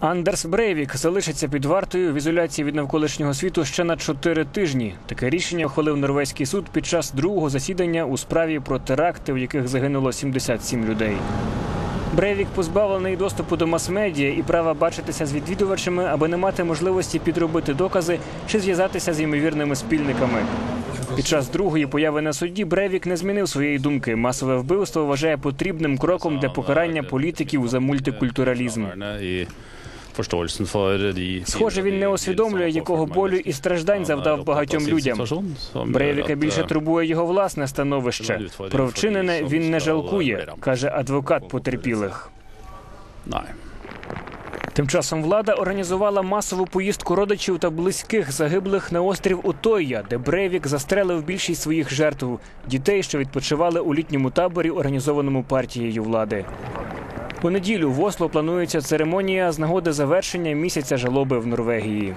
Андерс Брейвік залишиться під вартою в ізоляції від навколишнього світу ще на чотири тижні. Таке рішення ухвалив норвезький суд під час другого засідання у справі про теракти, в яких загинуло 77 людей. Брейвік позбавлений доступу до мас-медіа і права бачитися з відвідувачами, аби не мати можливості підробити докази чи зв'язатися з ймовірними спільниками. Під час другої появи на суді Брейвік не змінив своєї думки. Масове вбивство вважає потрібним кроком для покарання політиків за мультикультуралізм. Схоже, він не усвідомлює, якого болю і страждань завдав багатьом людям. Брейвіка більше турбує його власне становище. Про вчинене він не жалкує, каже адвокат потерпілих. Тим часом влада організувала масову поїздку родичів та близьких загиблих на острів Утойя, де Брейвік застрелив більшість своїх жертв дітей, що відпочивали у літньому таборі, організованому партією влади. У неділю в Осло планується церемонія з нагоди завершення місяця жалоби в Норвегії.